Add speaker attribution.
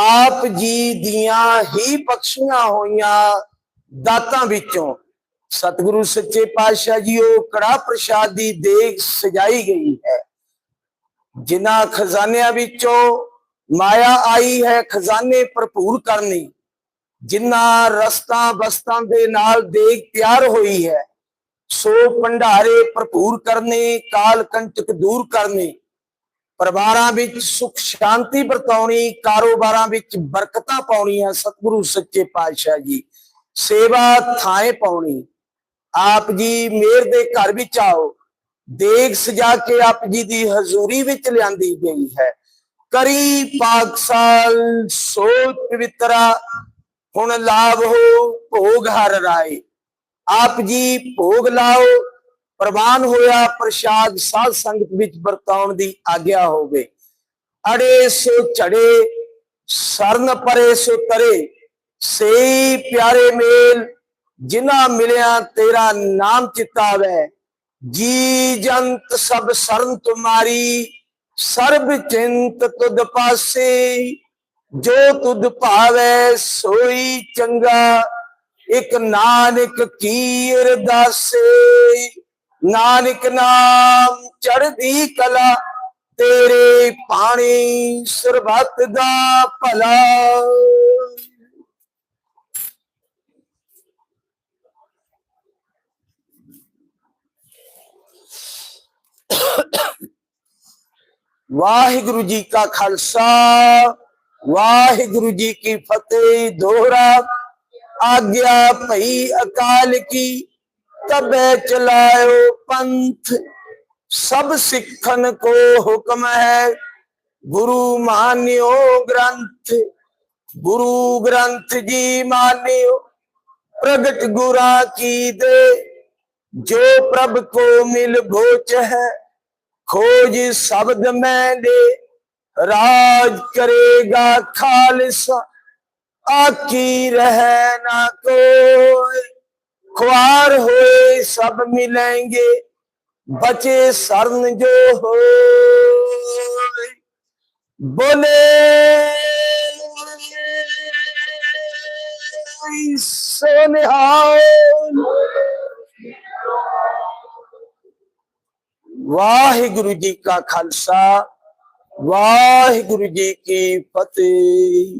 Speaker 1: ਆਪ ਜੀ ਦੀਆਂ ਹੀ ਬਖਸ਼ੀਆਂ ਹੋਈਆਂ ਦਾਤਾਂ ਵਿੱਚੋਂ। ਸਤਿਗੁਰੂ ਸੱਚੇ ਪਾਤਸ਼ਾਹ ਜੀ, ਉਹ ਕੜਾ ਪ੍ਰਸ਼ਾਦ ਦੀ ਦੇਗ ਸਜਾਈ ਗਈ ਹੈ। ਜਿਨ੍ਹਾਂ ਖਜ਼ਾਨਿਆਂ ਵਿੱਚੋਂ ਮਾਇਆ ਆਈ ਹੈ, ਖਜ਼ਾਨੇ ਭਰਪੂਰ ਕਰਨੀ। ਜਿਨ੍ਹਾਂ ਰਸਤਾ ਬਸਤਾਂ ਦੇ ਨਾਲ ਦੇਗ ਤਿਆਰ ਹੋਈ ਹੈ, ਸੋ ਭੰਡਾਰੇ ਭਰਪੂਰ ਕਰਨੇ, ਕਾਲ ਕੰਟਕ ਦੂਰ ਕਰਨੇ। ਪਰਿਵਾਰਾਂ ਵਿੱਚ ਸੁਖ ਸ਼ਾਂਤੀ ਵਰਤਾਉਣੀ, ਕਾਰੋਬਾਰਾਂ ਵਿੱਚ ਬਰਕਤਾਂ ਪਾਉਣੀਆਂ, ਸਤਿਗੁਰੂ ਸੱਚੇ ਪਾਤਸ਼ਾਹ ਜੀ। ਸੇਵਾ ਥਾਏ ਪਾਉਣੀ। ਆਪ ਜੀ ਮੇਰ ਦੇ ਘਰ ਵਿੱਚ ਆਓ। ਦੇਖ ਸਜਾ ਕੇ ਆਪ ਜੀ ਦੀ ਹਜ਼ੂਰੀ ਵਿੱਚ ਲਿਆਂਦੀ ਗਈ ਹੈ। ਕਰੀ ਪਾਕਸਾਲ ਸੋਚ ਪਵਿੱਤਰਾ, ਹੁਣ ਲਾਭ ਹੋ ਭੋਗ ਹਰ ਰਾਏ। ਆਪ ਜੀ ਭੋਗ ਲਾਓ ਪ੍ਰਵਾਨ ਹੋਇਆ ਪ੍ਰਸ਼ਾਦ ਸਾਧ ਸੰਗਤ ਵਿੱਚ ਵਰਤਾਉਣ ਦੀ ਆਗਿਆ ਹੋਵੇ। ਅੜੇ ਸੋ ਝੜੇ, ਸਰਨ ਪਰੇ ਸੋ ਤਰੇ ਸੇ ਪਿਆਰੇ ਮੇਲ, ਜਿਨ੍ਹਾਂ ਮਿਲਿਆ ਤੇਰਾ ਨਾਮ ਚਿਤਾਵੇ। ਜੀ ਜੰਤ ਸਭ ਸਰਨ ਤੁਮਾਰੀ, ਸਰਬ ਚਿੰਤ ਤੁਧ ਪਾਸੇ। ਜੋ ਤੁਧ ਭਾਵੇ ਸੋਈ ਚੰਗਾ, ਇਕ ਨਾਨਕ ਕੀ ਅਰਦਾਸੇ ਨਾਨਕ ਨਾਮ ਚੜ੍ਹਦੀ ਕਲਾ, ਤੇਰੇ ਪਾਣੀ ਸਰਬੱਤ ਦਾ ਭਲਾ। ਵਾਹਿਗੁਰੂ ਜੀ ਕਾ ਖਾਲਸਾ, ਵਾਹਿਗੁਰੂ ਜੀ ਕੀ ਫਤਿਹ। ਦੋਹਰਾ ਆਗਿਆ ਭਈ ਅਕਾਲ ਕੀ ਤਬੈ ਚਲਾਇਓ ਪੰਥ, ਸਭ ਸਿੱਖਨ ਕੋ ਹੁਕਮ ਹੈ। ਗੁਰੂ ਮਾਨਿਓ ਗ੍ਰੰਥ, ਗੁਰੂ ਗ੍ਰੰਥ ਜੀ ਮਾਨਿਓ, ਪ੍ਰਗਟ ਗੁਰਾ ਕੀ ਦੇ। ਜੋ ਪ੍ਰਭ ਕੋ ਮਿਲ ਭੋਚ ਹੈ, ਖੋਜ ਸ਼ਬਦ ਮੈਂ ਦੇ। ਰਾਜ ਕਰੇਗਾ ਖਾਲਸਾ ਆਕੀ ਰਹਿ ਨਾ ਕੋਈ। ख्वार होए सब मिलेंगे बचे शरण जो हो बोले सोनिहाल ਵਾਹਿਗੁਰੂ ਜੀ ਕਾ ਖਾਲਸਾ ਵਾਹਿਗੁਰੂ ਜੀ ਕੀ ਫਤਿਹ